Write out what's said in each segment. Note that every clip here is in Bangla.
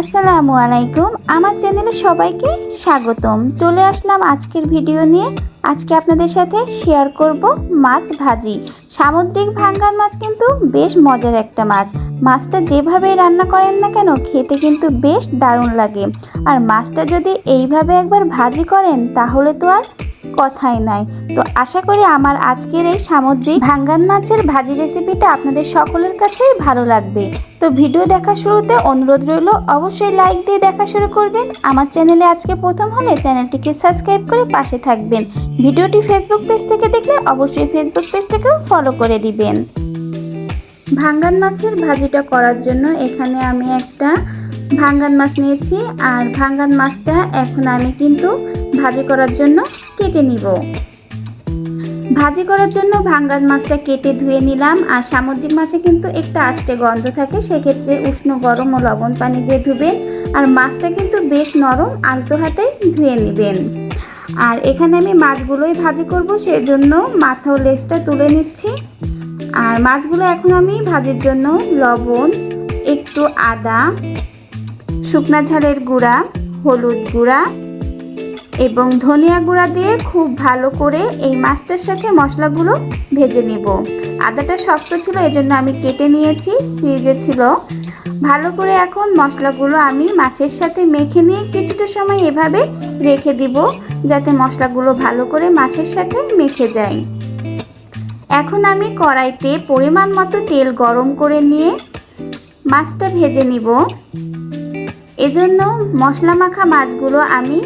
আসসালামু আলাইকুম। আমার চ্যানেলে সবাইকে স্বাগতম। চলে আসলাম আজকের ভিডিও নিয়ে। আজকে আপনাদের সাথে শেয়ার করব মাছ ভাজি। সামুদ্রিক ভাঙ্গান মাছ কিন্তু বেশ মজার একটা মাছ। মাছটা যেভাবেই রান্না করেন না কেন, খেতে কিন্তু বেশ দারুণ লাগে। আর মাছটা যদি এইভাবে একবার ভাজি করেন, তাহলে তো আর কথাই নাই। তো আশা করি আমার আজকের এই সামুদ্রিক ভাঙ্গান মাছের ভাজি রেসিপিটা আপনাদের সকলের কাছেই ভালো লাগবে। তো ভিডিও দেখা শুরুতে অনুরোধ রইল, অবশ্যই লাইক দিয়ে দেখা শুরু করবেন। আমার চ্যানেলে আজকে প্রথম হলে চ্যানেলটিকে সাবস্ক্রাইব করে পাশে থাকবেন। ভিডিওটি ফেসবুক পেজ থেকে দেখলে অবশ্যই ফেসবুক পেজটাকেও ফলো করে দিবেন। ভাঙ্গান মাছের ভাজিটা করার জন্য এখানে আমি একটা ভাঙ্গান মাছ নিয়েছি। আর ভাঙ্গান মাছটা এখন আমি কিন্তু ভাজি করার জন্য কেটে নিব। ভাজি করার জন্য ভাঙ্গান মাছটা কেটে ধুয়ে নিলাম, আর সামুদ্রিক মাছে কিন্তু একটা আষ্টে গন্ধ থাকে, সেক্ষেত্রে উষ্ণ গরম ও লবণ পানি দিয়ে ধুবেন, আর মাছটা কিন্তু বেশ নরম, আলতো হাতে ধুয়ে নেবেন। আর এখানে আমি মাছগুলোই ভাজি করব, সেজন্য মাথা ও লেজটা তুলে নিচ্ছি। আর মাছগুলো এখন আমি ভাজির জন্য লবণ, একটু আদা, শুকনা ঝালের গুঁড়া, হলুদ গুঁড়া এবং ধনিয়া গুঁড়া দিয়ে খুব ভালো করে এই মাছটার সাথে মশলাগুলো ভেজে নেব। আদাটা শক্ত ছিল, এজন্য আমি কেটে নিয়েছি, ফ্রিজে ছিল। ভালো করে এখন মশলাগুলো আমি মাছের সাথে মেখে নিয়ে কিছুটা সময় এভাবে রেখে দিব, যাতে মশলাগুলো ভালো করে মাছের সাথে মেখে যায়। এখন আমি কড়াইতে পরিমাণ মতো তেল গরম করে নিয়ে মাছটা ভেজে নিব। এজন্য মশলা মাখা মাছগুলো আমি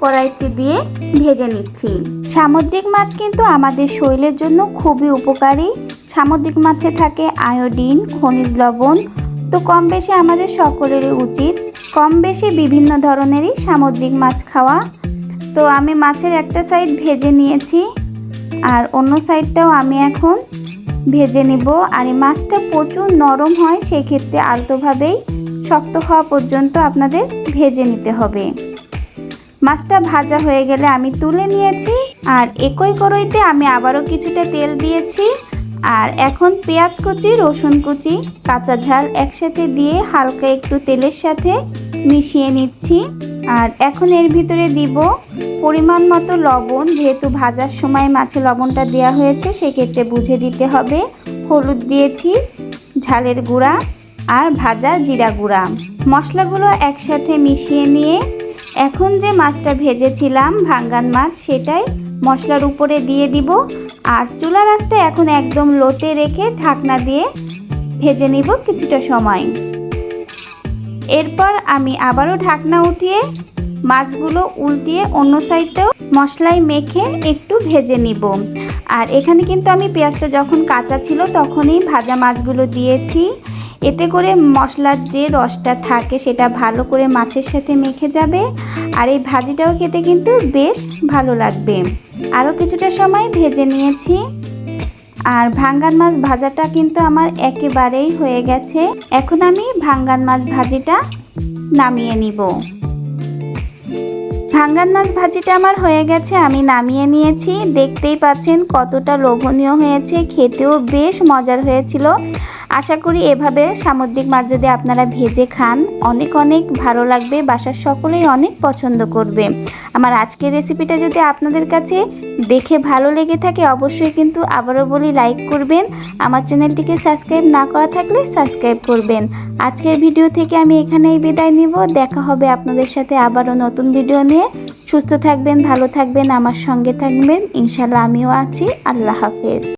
কড়াইতে দিয়ে ভেজে নিচ্ছি। সামুদ্রিক মাছ কিন্তু আমাদের শরীরের জন্য খুবই উপকারী। সামুদ্রিক মাছে থাকে আয়োডিন, খনিজ লবণ। তো কম বেশি আমাদের সকলেরই উচিত কম বেশি বিভিন্ন ধরনেরই সামুদ্রিক মাছ খাওয়া। তো আমি মাছের একটা সাইড ভেজে নিয়েছি আর অন্য সাইডটাও আমি এখন ভেজে নিব। আর এই মাছটা প্রচুর নরম হয়, সেক্ষেত্রে আলতোভাবেই শক্ত হওয়া পর্যন্ত আপনাদের ভেজে নিতে হবে। মাছটা ভাজা হয়ে গেলে আমি তুলে নিয়েছি আর একই কড়াইতে আমি আবারও কিছুটা তেল দিয়েছি। আর এখন পেঁয়াজ কুচি, রসুন কুচি, কাঁচা ঝাল একসাথে দিয়ে হালকা একটু তেলের সাথে মিশিয়ে নিচ্ছি। আর এখন এর ভিতরে দিব পরিমাণ মতো লবণ, যেহেতু ভাজার সময় মাছে লবণটা দেওয়া হয়েছে, সেক্ষেত্রে বুঝে দিতে হবে। হলুদ দিয়েছি, ঝালের গুঁড়া আর ভাজা জিরা গুঁড়া। মশলাগুলো একসাথে মিশিয়ে নিয়ে এখন যে মাছটা ভেজেছিলাম ভাঙ্গান মাছ, সেটাই মশলার উপরে দিয়ে দিব। আর চুলা রাসটা এখন একদম লোতে রেখে ঢাকনা দিয়ে ভেজে নিব কিছুটা সময়। এরপর আমি আবারও ঢাকনা উঠিয়ে মাছগুলো উল্টিয়ে অন্য সাইডটাও মশলায় মেখে একটু ভেজে নিব। আর এখানে কিন্তু আমি পেঁয়াজটা যখন কাঁচা ছিল তখনই ভাজা মাছগুলো দিয়েছি। এতে করে মশলার যে রসটা থাকে সেটা ভালো করে মাছের সাথে মেখে যাবে। আর এই ভাজিটাও খেতে কিন্তু বেশ ভালো লাগবে। আরও কিছুটা সময় ভেজে নিয়েছি। আর ভাঙ্গান মাছ ভাজাটা কিন্তু আমার একেবারেই হয়ে গেছে। এখন আমি ভাঙ্গান মাছ ভাজিটা নামিয়ে নিব। ভাঙ্গান মাছ ভাজিটা আমার হয়ে গেছে, আমি নামিয়ে নিয়েছি। দেখতেই পাচ্ছেন কতটা লোভনীয় হয়েছে, খেতেও বেশ মজার হয়েছিল। আশা করি এভাবে সামুদ্রিক মাছ যদি আপনারা ভেজে খান, অনেক অনেক ভালো লাগবে, বাসার সকলেই অনেক পছন্দ করবে। আমার আজকের রেসিপিটা যদি আপনাদের কাছে দেখে ভালো লেগে থাকে, অবশ্যই কিন্তু আবারও বলি লাইক করবেন। আমার চ্যানেলটিকে সাবস্ক্রাইব না করা থাকলে সাবস্ক্রাইব করবেন। আজকের ভিডিও থেকে আমি এখানেই বিদায় নিব। দেখা হবে আপনাদের সাথে আবারও নতুন ভিডিও নিয়ে। সুস্থ থাকবেন, ভালো থাকবেন, আমার সঙ্গে থাকবেন। ইনশাল্লাহ আমিও আছি। আল্লাহ হাফেজ।